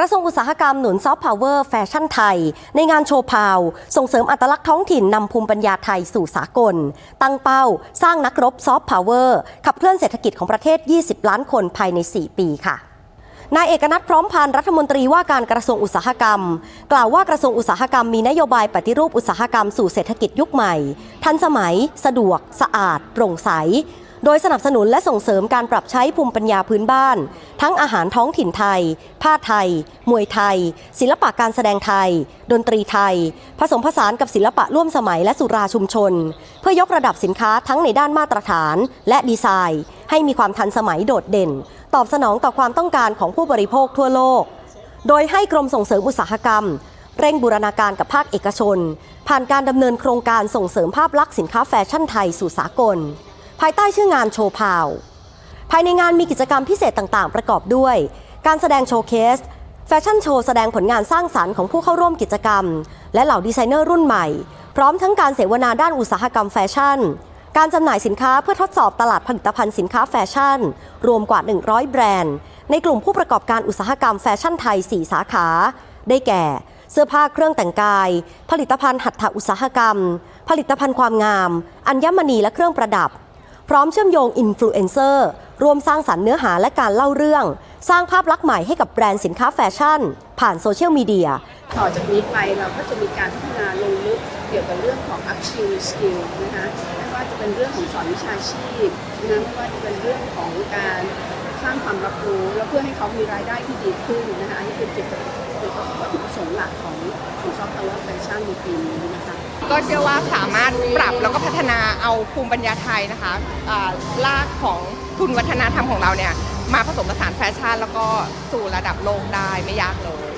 กระทรวงอุตสาหกรรมหนุนซอฟต์พาวเวอร์แฟชั่นไทย ในงานโชว์พาว ส่งเสริมอัตลักษณ์ท้องถิ่นนำภูมิปัญญาไทยสู่สากล ตั้งเป้า สร้างนักรบซอฟต์พาวเวอร์ขับเคลื่อนเศรษฐกิจของประเทศ 20 ล้านคนภายใน 4 ปีค่ะนายเอกนัทพร้อมพันธ์รัฐมนตรีว่าการกระทรวงอุตสาหกรรม กล่าวว่ากระทรวงอุตสาหกรรมมีนโยบายปฏิรูปอุตสาหกรรมสู่เศรษฐกิจยุคใหม่ ทันสมัย สะดวก สะอาด โปร่งใส โดยสนับสนุนและส่งเสริมการปรับใช้ภูมิปัญญาพื้นบ้าน ทั้งอาหารท้องถิ่นไทย ผ้าไทย มวยไทย ศิลปะการแสดงไทย ดนตรีไทย ผสมผสานกับศิลปะร่วมสมัยและสุราชุมชน เพื่อยกระดับสินค้าทั้งในด้านมาตรฐานและดีไซน์ ให้มีความทันสมัยโดดเด่น ตอบสนองต่อความต้องการของผู้บริโภคทั่วโลก โดยให้กรมส่งเสริมอุตสาหกรรมเร่งบูรณาการกับภาคเอกชน ผ่านการดำเนินโครงการส่งเสริมภาพลักษณ์สินค้าแฟชั่นไทยสู่สากล ภายใต้ชื่องานโชว์พาว ภายในงานมีกิจกรรมพิเศษต่างๆ ประกอบด้วย การแสดงโชว์เคส แฟชั่นโชว์แสดงผลงานสร้างสรรค์ของผู้เข้าร่วมกิจกรรม และเหล่าดีไซเนอร์รุ่นใหม่ พร้อมทั้งการเสวนาด้านอุตสาหกรรมแฟชั่น การจำหน่ายสินค้าเพื่อทดสอบตลาดผลิตภัณฑ์สินค้าแฟชั่น รวมกว่า 100 แบรนด์ ในกลุ่มผู้ประกอบการอุตสาหกรรมแฟชั่นไทย 4 สาขา ได้แก่เสื้อผ้าเครื่องแต่งกาย ผลิตภัณฑ์หัตถอุตสาหกรรม ผลิตภัณฑ์ความงาม อัญมณีและเครื่องประดับ พร้อมเชื่อมโยงอินฟลูเอนเซอร์รวมสร้างสรรค์เนื้อหาและการเล่าเรื่อง สร้างภาพลักษณ์ใหม่ให้กับแบรนด์สินค้าแฟชั่น ผ่านโซเชียลมีเดียต่อจากนี้ไปเราก็จะมีการพัฒนาลงลึกเกี่ยวกับเรื่องของ upskill skill นะคะไม่ว่าจะเป็นเรื่องของสอนวิชาชีพนะไม่ว่าจะเป็นเรื่องของการสร้างความรับรู้แล้วเพื่อให้เขามีรายได้ที่ดีขึ้นนะคะอันนี้คือจุดจุดวัตถุประสงค์หลักของของซอฟต์พาวเวอร์แฟชั่นในปีนี้นะคะ ก็เชื่อว่าสามารถปรับแล้วก็พัฒนาเอาภูมิปัญญาไทยนะคะล่ากของทุนวัฒนธรรมของเราเนี่ยมาผสมผสานแฟชั่นแล้วก็สู่ระดับโลกได้ไม่ยากเลย